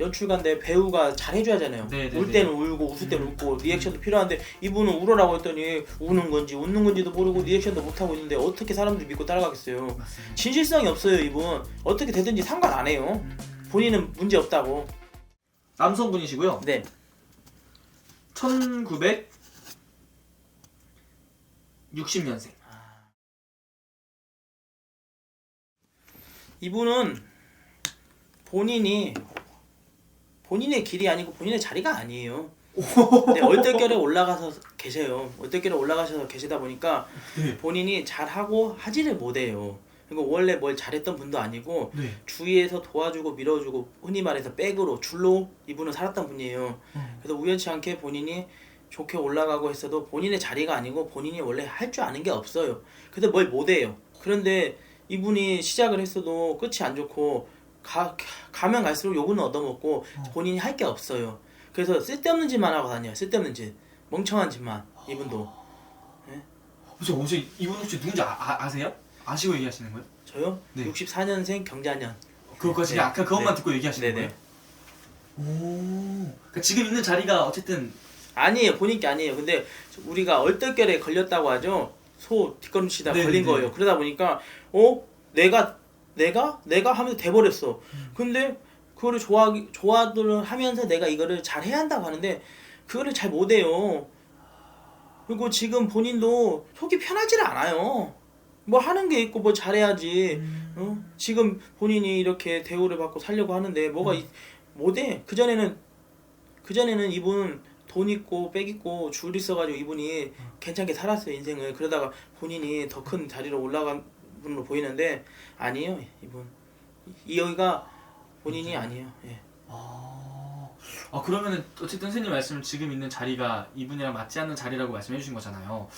연출가인데 배우가 잘 해줘야잖아요. 네, 네, 울 네. 때는 울고 웃을 때는 웃고 리액션도 필요한데 이분은 울어라고 했더니 우는 건지 웃는 건지도 모르고 리액션도 못 하고 있는데 어떻게 사람들이 믿고 따라가겠어요? 맞습니다. 진실성이 없어요 이분. 어떻게 되든지 상관 안 해요. 음. 본인은 문제 없다고. 남성분이시고요. 네. 1960년생. 이분은 본인이 본인의 길이 아니고 본인의 자리가 아니에요. 네, 얼떨결에 올라가서 계세요. 얼떨결에 올라가셔서 계시다 보니까 네. 본인이 잘하고 하지를 못해요. 그리고 원래 뭘 잘했던 분도 아니고 네. 주위에서 도와주고 밀어주고 흔히 말해서 백으로 줄로 이분은 살았던 분이에요. 음. 그래서 우연치 않게 본인이 좋게 올라가고 했어도 본인의 자리가 아니고 본인이 원래 할 줄 아는 게 없어요. 근데 뭘 못해요. 그런데 이분이 시작을 했어도 끝이 안 좋고 가, 가면 갈수록 욕은 얻어먹고 본인이 할 게 없어요. 그래서 쓸데없는 짓만 하고 다녀요. 쓸데없는 짓. 멍청한 짓만. 이분도. 혹시 혹시 이분 혹시 누군지 아, 아, 아 세요? 아시고 얘기하시는 거예요? 저요? 네. 64년생 경자년. 그거까지 네. 아까 그것만 네. 듣고 얘기하시는 네네. 거예요? 오. 그러니까 지금 있는 자리가 어쨌든 아니에요. 본인 게 아니에요. 근데 우리가 얼떨결에 걸렸다고 하죠. 소 뒷걸음치다 네, 걸린 네, 네. 거예요. 그러다 보니까 어 내가 내가 내가 하면서 돼버렸어. 음. 근데 그거를 좋아하기 좋아를 하면서 내가 이거를 잘 해야 한다고 하는데 그거를 잘 못해요. 그리고 지금 본인도 속이 편하지를 않아요. 뭐 하는 게 있고 뭐 잘해야지. 음. 어? 지금 본인이 이렇게 대우를 받고 살려고 하는데 뭐가 이- 못해. 그 전에는 그 전에는 이분 돈 있고 빽 있고 줄 있어가지고 이분이 괜찮게 살았어요 인생을. 그러다가 본인이 더 큰 자리로 올라간 분으로 보이는데 아니에요 이분. 이 여기가 본인이 아니에요. 예. 아, 아 그러면은 어쨌든 선생님 말씀 지금 있는 자리가 이분이랑 맞지 않는 자리라고 말씀해 주신 거잖아요.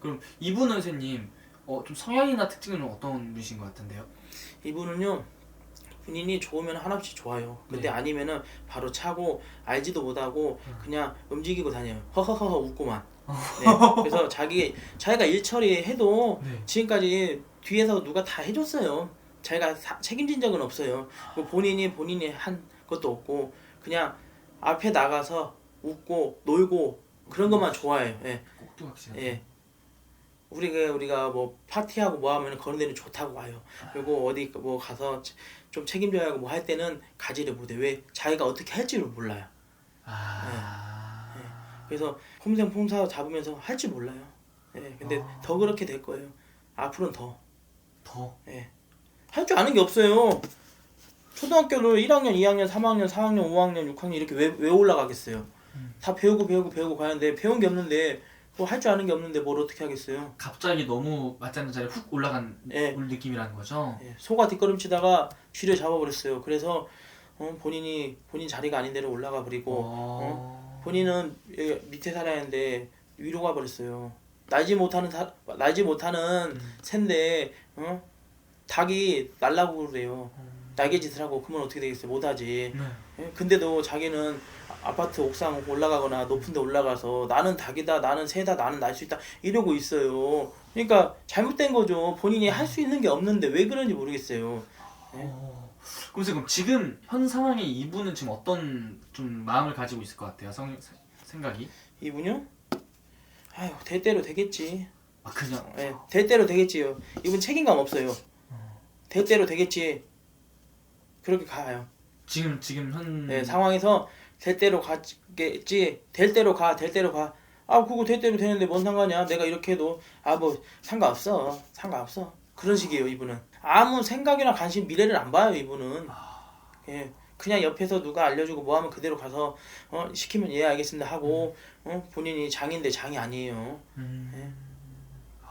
그럼 이분은 선생님 어, 좀 성향이나 특징은 어떤 분이신 것 같은데요? 이분은요 본인이 좋으면 한없이 좋아요. 근데 네. 아니면은 바로 차고 알지도 못하고 그냥 움직이고 다녀요. 허허허허 웃고만. 네. 그래서 자기 자기가 일 처리해도 네. 지금까지 뒤에서 누가 다 해줬어요. 자기가 사- 책임진 적은 없어요. 그리고 본인이 본인이 한 것도 없고 그냥 앞에 나가서 웃고 놀고 그런 것만 좋아해요. 예. 꼭두 확실한. 예. 우리가 우리가 뭐 파티하고 뭐 하면 그런 데는 좋다고 와요. 그리고 어디 뭐 가서 좀 책임져야 하고 뭐 할 때는 가지를 못해. 왜 자기가 어떻게 할지를 몰라요. 아. 그래서 폼생 폼사 잡으면서 할 줄 몰라요. 예. 근데 아. 더 그렇게 될 거예요. 앞으로는 더. 더. 할줄 아는 게 없어요. 초등학교를 1학년, 2학년, 3학년, 4학년, 5학년, 6학년 이렇게 왜, 왜 올라가겠어요? 음. 다 배우고 배우고 배우고 가는데 배운 게 없는데 뭐 할 줄 아는 게 없는데 뭘 어떻게 하겠어요? 갑자기 너무 않는 자리에 훅 올라간 예. 올 느낌이라는 거죠. 예, 소가 뒷걸음치다가 쥐를 잡아버렸어요. 그래서 어, 본인이 본인 자리가 아닌 데로 올라가 버리고 어. 본인은 여기 밑에 살아야 하는데 위로 가 버렸어요. 날지 못하는 사, 날지 못하는 음. 새인데 어? 닭이 날라고 그래요. 음. 날개 짓을 하고 그러면 어떻게 되겠어요? 못하지. 네. 예, 근데도 자기는 아- 아파트 옥상 올라가거나 높은 데 올라가서 나는 닭이다, 나는 새다, 나는 날 수 있다 이러고 있어요. 그러니까 잘못된 거죠. 본인이 할 수 있는 게 없는데 왜 그런지 모르겠어요. 어. 그럼 지금 현 상황에 이분은 지금 어떤 좀 마음을 가지고 있을 것 같아요? 성, 세- 생각이? 이분요? 아유, 될 대로 되겠지. 아 그냥 예, 될 대로 되겠지요. 이분 책임감 없어요. 될 대로 되겠지. 그렇게 가요. 지금 지금 현 네, 상황에서 될 대로 가겠지. 될 대로 가, 될 대로 가. 아, 그거 될 대로 되는데 뭔 상관이야? 내가 이렇게 해도 아, 뭐 상관없어. 상관없어. 그런 식이에요, 이분은. 아무 생각이나 관심, 미래를 안 봐요, 이분은. 예. 그냥 옆에서 누가 알려주고 뭐 하면 그대로 가서 어 시키면 예 알겠습니다 하고 어 본인이 장인데 장이 아니에요 음.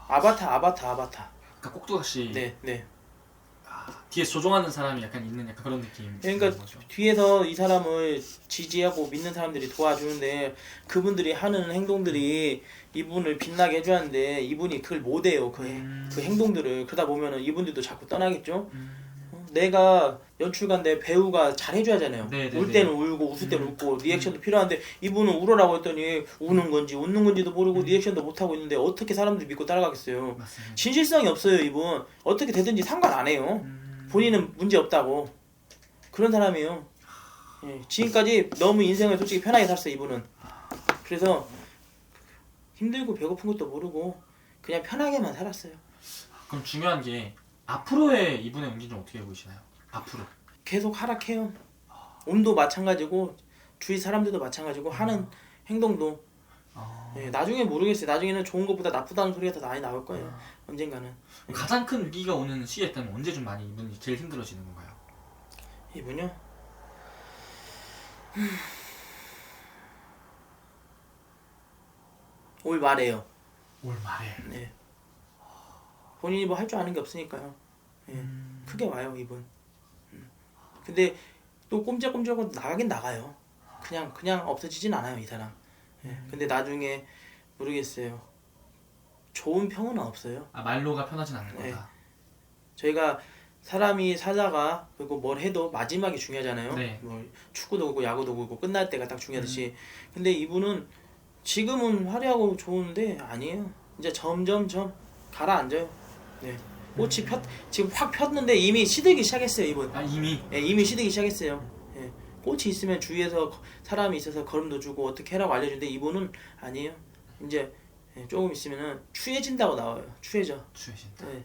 아바타 아바타 아바타 그러니까 꼭두각시 네 네. 뒤에 조종하는 사람이 약간 있는 약간 그런 느낌. 그러니까. 뒤에서 이 사람을 지지하고 믿는 사람들이 도와주는데 그분들이 하는 행동들이 이분을 빛나게 해주는데 이분이 그걸 못해요 그, 음. 그 행동들을 그러다 보면은 이분들도 자꾸 떠나겠죠 음. 어, 내가 연출가인데 배우가 잘 해줘야잖아요 네, 네, 울 네. 때는 울고 웃을 때는 웃고 리액션도 필요한데 이분은 울어라고 했더니 우는 건지 웃는 건지도 모르고 리액션도 못 하고 있는데 어떻게 사람들이 믿고 따라가겠어요 맞습니다. 진실성이 없어요 이분 어떻게 되든지 상관 안 해요 음. 본인은 문제 없다고 그런 사람이에요 예, 지금까지 너무 인생을 솔직히 편하게 살았어요 이분은. 그래서 힘들고 배고픈 것도 모르고 그냥 편하게만 살았어요. 그럼 중요한 게 앞으로의 이분의 운기 좀 어떻게 보시나요? 앞으로. 계속 하락해요. 온도 마찬가지고 주위 사람들도 마찬가지고 하는 행동도 아, 예, 나중에 모르겠어요. 나중에는 좋은 것보다 나쁘다는 소리가 더 많이 나올 거예요. 언젠가는 가장 큰 위기가 오는 시기에 있다면 언제 좀 많이 이분이 제일 힘들어지는 건가요? 이분요. 올 말에요. 올 말에. 본인이 뭐 할 줄 아는 게 없으니까요. 예, 음. 크게 와요 이분. 음. 근데 또 꼼짝꼼짝하고 나가긴 나가요. 그냥 그냥 없어지진 않아요 이 사람. 예, 근데 나중에 모르겠어요. 좋은 평은 없어요. 아 말로가 편하진 않을 네. 거다. 저희가 사람이 살다가 그리고 뭘 해도 마지막이 중요하잖아요. 네. 뭐 축구도 그렇고 야구도 그렇고 끝날 때가 딱 음. 중요하듯이. 근데 이분은 지금은 화려하고 좋은데 아니에요. 이제 점점점 가라앉아요. 네. 꽃이 폈 지금 확 폈는데 이미 시들기 시작했어요 이분. 아 이미 예, 이미 시들기 시작했어요. 예. 꽃이 있으면 주위에서 거- 사람이 있어서 걸음도 주고 어떻게 해라고 알려주는데 이분은 아니에요. 이제 예, 조금 있으면은 추해진다고 나와요. 추해져. 추해진다. 네.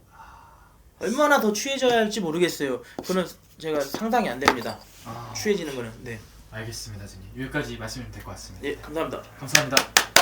얼마나 더 취해져야 할지 모르겠어요. 그는 제가 상상이 안 됩니다. 아 취해지는 거는. 네. 알겠습니다, 선생님. 여기까지 말씀드리면 될 것 같습니다. 예, 감사합니다. 감사합니다.